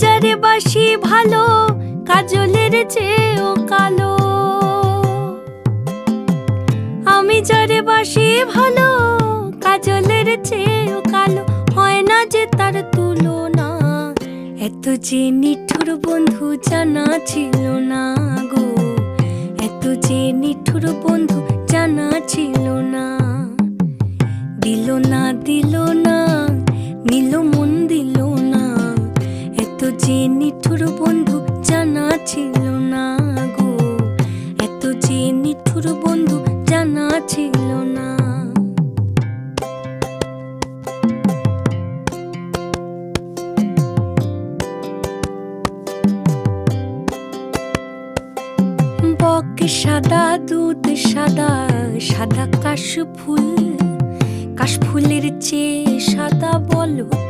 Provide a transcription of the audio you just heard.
যারে বাসি ভালো, কাজলের চেয়েও কালো। আমি যারে বাসি ভালো, কাজলের চেয়েও কালো। হয় না যে তার তুলনা, এত যে নিঠুর বন্ধু জানা ছিল না গো। এত যে নিঠুর বন্ধু জানা ছিল না। দিল না দিল না যে নিঠুর বন্ধু জানা ছিল না গো। এত যে নিঠুর বন্ধু জানা ছিল না। বক সাদা, দুধ সাদা সাদা কাশ ফুল, কাশ ফুলের চেয়ে সাদা বলো।